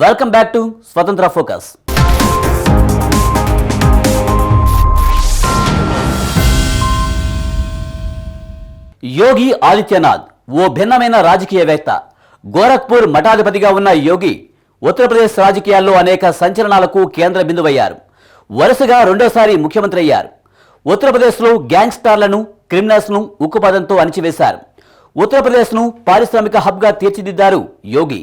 Welcome back to Swatantra focus Yogi Adityanath ఓ భిన్నమైన రాజకీయవేత్త గోరఖ్పూర్ మఠాధిపతిగా ఉన్న యోగి ఉత్తరప్రదేశ్ రాజకీయాల్లో అనేక సంచలనాలకు కేంద్ర బిందువయ్యారు. వరుసగా రెండోసారి ముఖ్యమంత్రి అయ్యారు. ఉత్తరప్రదేశ్లో గ్యాంగ్స్టార్లను క్రిమినల్స్ను ఉక్కుపదంతో అణిచివేశారు. ఉత్తరప్రదేశ్ను పారిశ్రామిక హబ్గా తీర్చిదిద్దారు యోగి.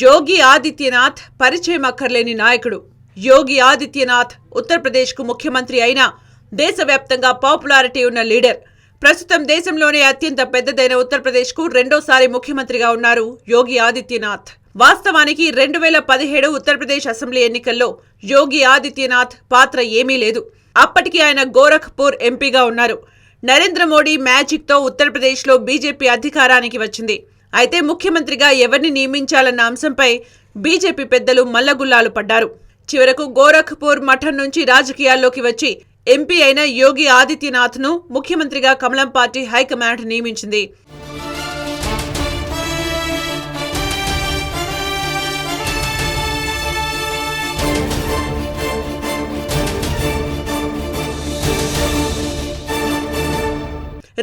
యోగి ఆదిత్యనాథ్ పరిచయం అక్కర్లేని నాయకుడు. యోగి ఆదిత్యనాథ్ ఉత్తరప్రదేశ్కు ముఖ్యమంత్రి అయినా దేశవ్యాప్తంగా పాపులారిటీ ఉన్న లీడర్. ప్రస్తుతం దేశంలోనే అత్యంత పెద్దదైన ఉత్తరప్రదేశ్కు రెండోసారి ముఖ్యమంత్రిగా ఉన్నారు యోగి ఆదిత్యనాథ్. వాస్తవానికి రెండు వేల పదిహేడు ఉత్తరప్రదేశ్ అసెంబ్లీ ఎన్నికల్లో యోగి ఆదిత్యనాథ్ పాత్ర ఏమీ లేదు. అప్పటికి ఆయన గోరఖ్పూర్ ఎంపీగా ఉన్నారు. నరేంద్ర మోడీ మ్యాజిక్తో ఉత్తరప్రదేశ్లో బీజేపీ అధికారానికి వచ్చింది. అయితే ముఖ్యమంత్రిగా ఎవరిని నియమించాలన్న అంశంపై బీజేపీ పెద్దలు మల్లగుల్లాలు పడ్డారు. చివరకు గోరఖ్పూర్ మఠం నుంచి రాజకీయాల్లోకి వచ్చి ఎంపీ అయిన యోగి ఆదిత్యనాథ్ను ముఖ్యమంత్రిగా కమలం పార్టీ హైకమాండ్ నియమించింది.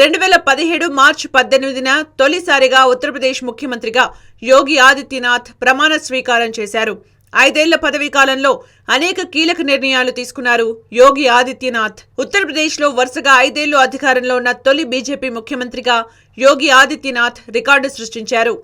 రెండు వేల పదిహేడు మార్చి పద్దెనిమిదిన తొలిసారిగా ఉత్తరప్రదేశ్ ముఖ్యమంత్రిగా యోగి ఆదిత్యనాథ్ ప్రమాణ స్వీకారం చేశారు. ఐదేళ్ళ పదవీ కాలంలో అనేక కీలక నిర్ణయాలు తీసుకున్నారు యోగి ఆదిత్యనాథ్. ఉత్తరప్రదేశ్లో వరుసగా ఐదేళ్ళు అధికారంలో ఉన్న తొలి బీజేపీ ముఖ్యమంత్రిగా యోగి ఆదిత్యనాథ్ రికార్డు సృష్టించారు.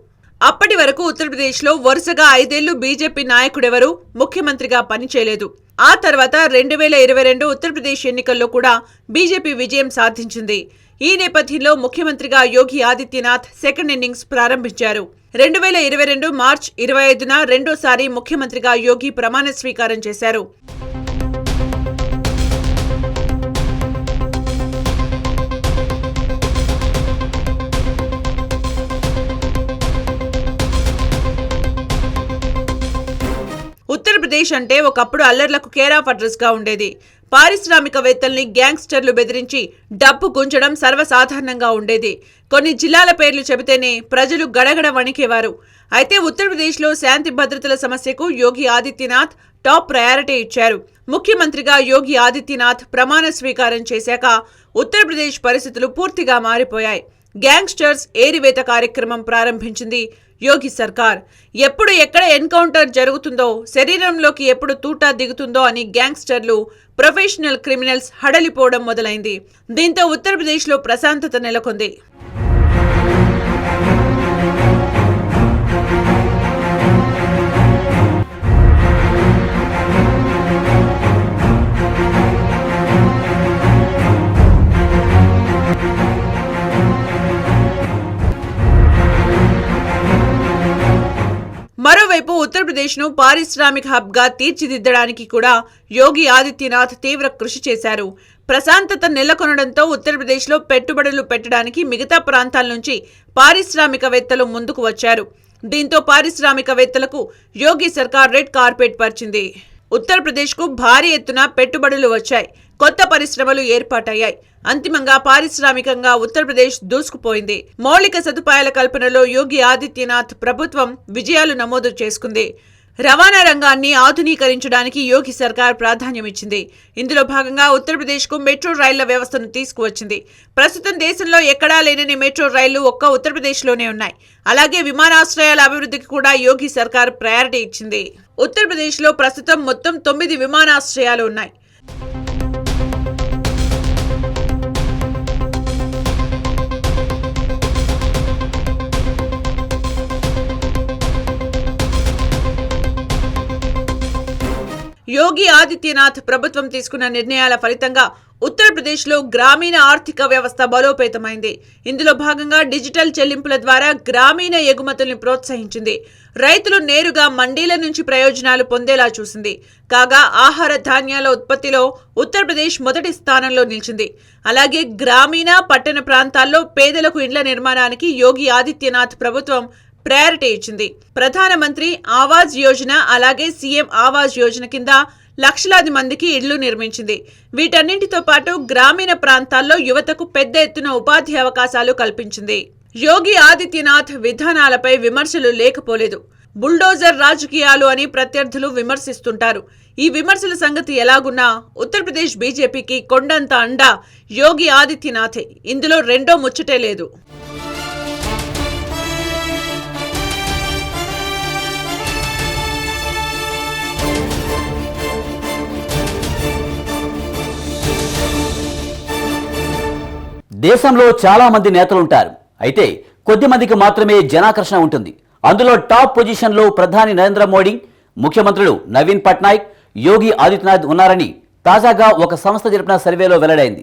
అప్పటి వరకు ఉత్తరప్రదేశ్లో వరుసగా ఐదేళ్ళు బీజేపీ నాయకుడెవరూ ముఖ్యమంత్రిగా పనిచేయలేదు. ఆ తర్వాత రెండు వేల ఇరవై రెండు ఉత్తరప్రదేశ్ ఎన్నికల్లో కూడా బీజేపీ విజయం సాధించింది. ఈ నేపథ్యంలో ముఖ్యమంత్రిగా యోగి ఆదిత్యనాథ్ సెకండ్ ఇన్నింగ్స్ ప్రారంభించారు. రెండు వేల ఇరవై రెండు మార్చ్ ఇరవై ఐదున రెండోసారి ముఖ్యమంత్రిగా యోగి ప్రమాణ స్వీకారం చేశారు. ఉత్తరప్రదేశ్ అంటే ఒకప్పుడు అల్లర్లకు కేర్ ఆఫ్ అడ్రస్గా ఉండేది. పారిశ్రామికవేత్తల్ని గ్యాంగ్స్టర్లు బెదిరించి డబ్బు గుంజడం సర్వసాధారణంగా ఉండేది. కొన్ని జిల్లాల పేర్లు చెబితేనే ప్రజలు గడగడ వణికేవారు. అయితే ఉత్తరప్రదేశ్లో శాంతి భద్రతల సమస్యకు యోగి ఆదిత్యనాథ్ టాప్ ప్రయారిటీ ఇచ్చారు. ముఖ్యమంత్రిగా యోగి ఆదిత్యనాథ్ ప్రమాణ స్వీకారం చేశాక ఉత్తరప్రదేశ్ పరిస్థితులు పూర్తిగా మారిపోయాయి. గ్యాంగ్స్టర్స్ ఏరివేత కార్యక్రమం ప్రారంభించింది యోగి సర్కార్. ఎప్పుడు ఎక్కడ ఎన్కౌంటర్ జరుగుతుందో శరీరంలోకి ఎప్పుడు తూటా దిగుతుందో అని గ్యాంగ్స్టర్లు ప్రొఫెషనల్ క్రిమినల్స్ హడలిపోవడం మొదలైంది. దీంతో ఉత్తరప్రదేశ్లో ప్రశాంతత నెలకొంది. ఆంధ్రప్రదేశ్ను పారిశ్రామిక హబ్గా తీర్చిదిద్దడానికి కూడా యోగి ఆదిత్యనాథ్ తీవ్ర కృషి చేశారు. ప్రశాంతత నెలకొనడంతో ఉత్తరప్రదేశ్లో పెట్టుబడులు పెట్టడానికి మిగతా ప్రాంతాల నుంచి పారిశ్రామికవేత్తలు ముందుకు వచ్చారు. దీంతో పారిశ్రామికవేత్తలకు యోగి సర్కార్ రెడ్ కార్పెట్ పరిచింది. ఉత్తరప్రదేశ్కు భారీ ఎత్తున పెట్టుబడులు వచ్చాయి. కొత్త పరిశ్రమలు ఏర్పాటయ్యాయి. అంతిమంగా పారిశ్రామికంగా ఉత్తరప్రదేశ్ దూసుకుపోయింది. మౌలిక సదుపాయాల కల్పనలో యోగి ఆదిత్యనాథ్ ప్రభుత్వం విజయాలు నమోదు చేసుకుంది. రవాణా రంగాన్ని ఆధునీకరించడానికి యోగి సర్కార్ ప్రాధాన్యమిచ్చింది. ఇందులో భాగంగా ఉత్తరప్రదేశ్కు మెట్రో రైళ్ళ వ్యవస్థను తీసుకువచ్చింది. ప్రస్తుతం దేశంలో ఎక్కడా లేనని మెట్రో రైళ్ళు ఒక్క ఉత్తరప్రదేశ్లోనే ఉన్నాయి. అలాగే విమానాశ్రయాల అభివృద్ధికి కూడా యోగి సర్కార్ ప్రయారిటీ ఇచ్చింది. ఉత్తరప్రదేశ్లో ప్రస్తుతం మొత్తం తొమ్మిది విమానాశ్రయాలు ఉన్నాయి. యోగి ఆదిత్యనాథ్ ప్రభుత్వం తీసుకున్న నిర్ణయాల ఫలితంగా ఉత్తరప్రదేశ్లో గ్రామీణ ఆర్థిక వ్యవస్థ బలోపేతమైంది. ఇందులో భాగంగా డిజిటల్ చెల్లింపుల ద్వారా గ్రామీణ ఎగుమతుల్ని ప్రోత్సహించింది. రైతులు నేరుగా మండీల నుంచి ప్రయోజనాలు పొందేలా చూసింది. కాగా ఆహార ధాన్యాల ఉత్పత్తిలో ఉత్తరప్రదేశ్ మొదటి స్థానంలో నిలిచింది. అలాగే గ్రామీణ పట్టణ ప్రాంతాల్లో పేదలకు ఇండ్ల నిర్మాణానికి యోగి ఆదిత్యనాథ్ ప్రభుత్వం ప్రయారిటీ ఇచ్చింది. ప్రధానమంత్రి ఆవాజ్ యోజన అలాగే సీఎం ఆవాజ్ యోజన కింద లక్షలాది మందికి ఇళ్ళు నిర్మించింది. వీటన్నింటితో పాటు గ్రామీణ ప్రాంతాల్లో యువతకు పెద్ద ఎత్తున ఉపాధి అవకాశాలు కల్పించింది. యోగి ఆదిత్యనాథ్ విధానాలపై విమర్శలు లేకపోలేదు. బుల్డోజర్ రాజకీయాలు అని ప్రత్యర్థులు విమర్శిస్తుంటారు. ఈ విమర్శల సంగతి ఎలాగున్నా ఉత్తరప్రదేశ్ బీజేపీకి కొండంత అండా యోగి ఆదిత్యనాథే. ఇందులో రెండో ముచ్చటే లేదు. దేశంలో చాలా మంది నేతలు ఉంటారు. అయితే కొద్ది మందికి మాత్రమే జనాకర్షణ ఉంటుంది. అందులో టాప్ పొజిషన్లో ప్రధాని నరేంద్ర మోడీ ముఖ్యమంత్రులు నవీన్ పట్నాయక్ యోగి ఆదిత్యనాథ్ ఉన్నారని తాజాగా ఒక సంస్థ జరిపిన సర్వేలో వెల్లడైంది.